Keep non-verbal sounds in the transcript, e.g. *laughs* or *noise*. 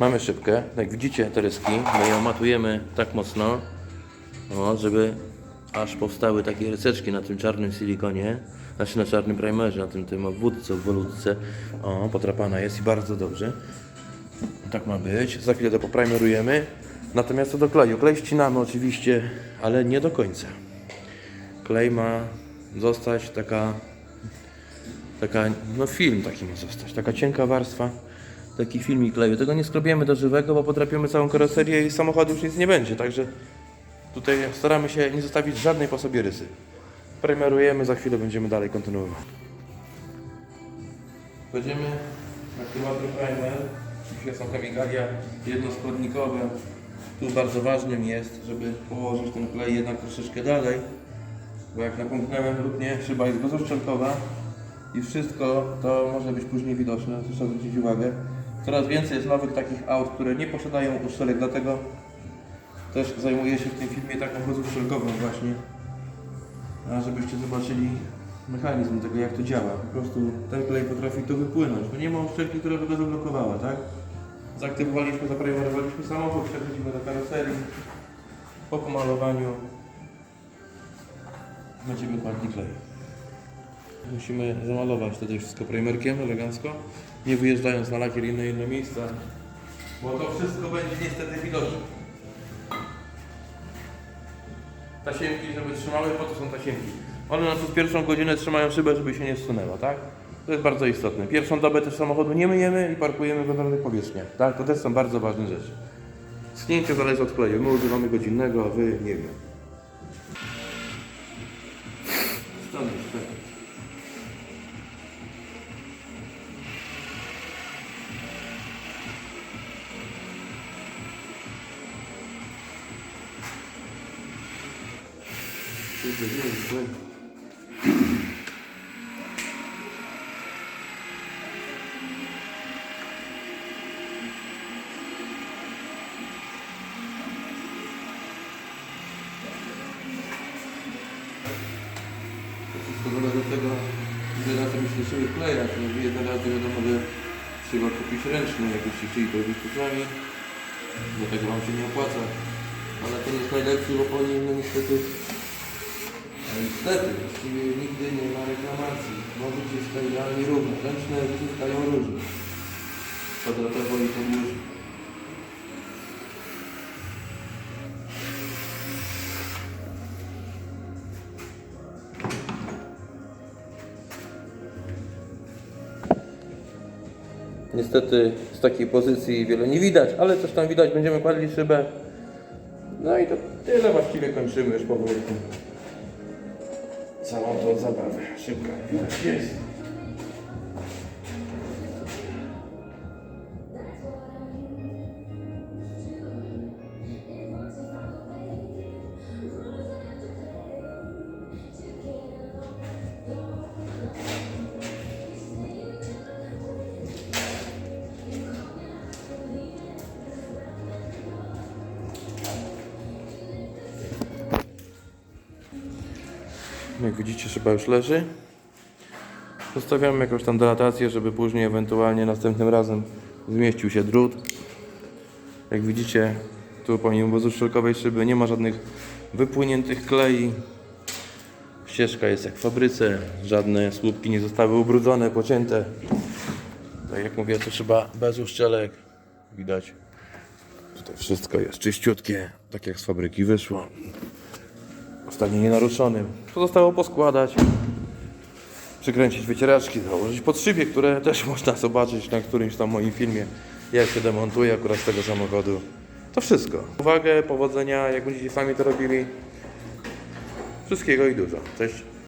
Mamy szybkę, jak widzicie Tereski, my ją matujemy tak mocno, o, żeby aż powstały takie ryseczki na tym czarnym silikonie, znaczy na czarnym primerze, na tym, tym obwódce, obwolutce. O, potrapana jest i bardzo dobrze. Tak ma być. Za chwilę to poprimerujemy. Natomiast co do kleju, klej ścinamy oczywiście, ale nie do końca. Klej ma zostać taka, taka, no film taki ma zostać, taka cienka warstwa, taki filmik kleju. Tego nie skrobiemy do żywego, bo potrapiemy całą karoserię i samochodu już nic nie będzie, także tutaj staramy się nie zostawić żadnej po sobie rysy. Primerujemy, za chwilę będziemy dalej kontynuować. Będziemy aktywator primer. Dzisiaj są chemikalia jednoskładnikowe. Tu bardzo ważnym jest, żeby położyć ten klej jednak troszeczkę dalej, bo jak napomknąłem lub nie, szyba jest bezuszczelkowa i wszystko to może być później widoczne, proszę zwrócić uwagę. Coraz więcej jest nowych takich aut, które nie posiadają uszczelek, dlatego też zajmuję się w tym filmie taką bezuszczelkową właśnie, żebyście zobaczyli mechanizm tego, jak to działa. Po prostu ten klej potrafi tu wypłynąć. No nie ma uszczelki, która by go zablokowała, tak? Zaktywowaliśmy, zaprimerowaliśmy samochód, przechodzimy do karoserii. Po pomalowaniu będziemy kładli klej. Musimy zamalować tutaj wszystko primerkiem elegancko, nie wyjeżdżając na lakier i na inne miejsca, bo to wszystko będzie niestety widoczne. Tasiemki, żeby trzymały, po to są tasiemki. One na przez pierwszą godzinę trzymają szybę, żeby się nie zsunęła, tak? To jest bardzo istotne. Pierwszą dobę też samochodu nie myjemy i parkujemy go na powierzchniach, tak? To też są bardzo ważne rzeczy. Schnięcie zależy od kleju. My używamy godzinnego, a wy nie wiem. Kurde? To wszystko zależy od tego, ile razy byście chcieli wklejać. No, jedne razy wiadomo, że trzeba kupić ręcznie, jakbyście chcieli to robić sztucami. Do tego Wam się nie opłaca. Ale ten jest najlepszy, bo po nim no niestety niestety, właściwie nigdy nie ma reklamacji. Może to idealnie równo. Ręczne wyciskają różnie. Kwadratowo i podłużnie. Niestety z takiej pozycji wiele nie widać, ale coś tam widać, będziemy kładli szybę. No i to tyle właściwie kończymy już powolutku całą tą zabawę. Szybka. Jest. Jak widzicie, szyba już leży. Zostawiamy jakąś tam delatację, żeby później ewentualnie następnym razem zmieścił się drut. Jak widzicie, tu pomimo bezuszczelkowej szyby nie ma żadnych wypłyniętych klei. Ścieżka jest jak w fabryce, żadne słupki nie zostały ubrudzone, pocięte. Tak jak mówię, to szyba bez uszczelek. Widać. Tutaj wszystko jest czyściutkie, tak jak z fabryki wyszło stanie nienaruszonym. Pozostało poskładać, przykręcić wycieraczki, założyć podszybie, które też *laughs* można zobaczyć na którymś tam moim filmie, jak się demontuje akurat z tego samochodu. To wszystko. Uwagę, powodzenia, jak będziecie sami to robili. Wszystkiego i dużo. Cześć.